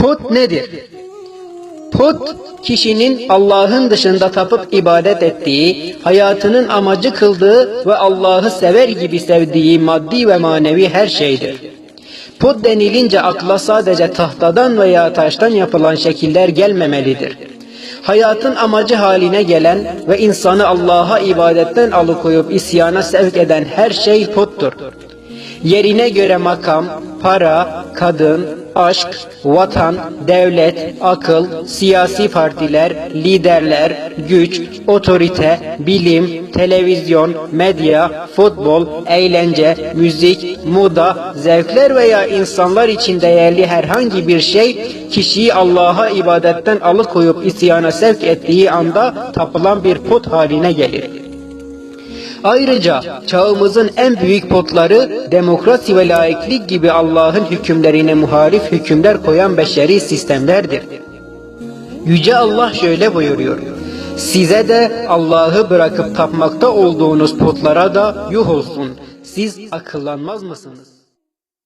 Put nedir? Put, kişinin Allah'ın dışında tapıp ibadet ettiği, hayatının amacı kıldığı ve Allah'ı sever gibi sevdiği maddi ve manevi her şeydir. Put denilince akla sadece tahtadan veya taştan yapılan şekiller gelmemelidir. Hayatın amacı haline gelen ve insanı Allah'a ibadetten alıkoyup isyana sevk eden her şey puttur. Yerine göre makam, para, kadın, aşk, vatan, devlet, akıl, siyasi partiler, liderler, güç, otorite, bilim, televizyon, medya, futbol, eğlence, müzik, moda, zevkler veya insanlar için değerli herhangi bir şey kişiyi Allah'a ibadetten alıkoyup isyana sevk ettiği anda tapılan bir put haline gelir. Ayrıca çağımızın en büyük potları demokrasi ve laiklik gibi Allah'ın hükümlerine muharif hükümler koyan beşeri sistemlerdir. Yüce Allah şöyle buyuruyor. Size de Allah'ı bırakıp tapmakta olduğunuz putlara da yuh olsun. Siz akıllanmaz mısınız?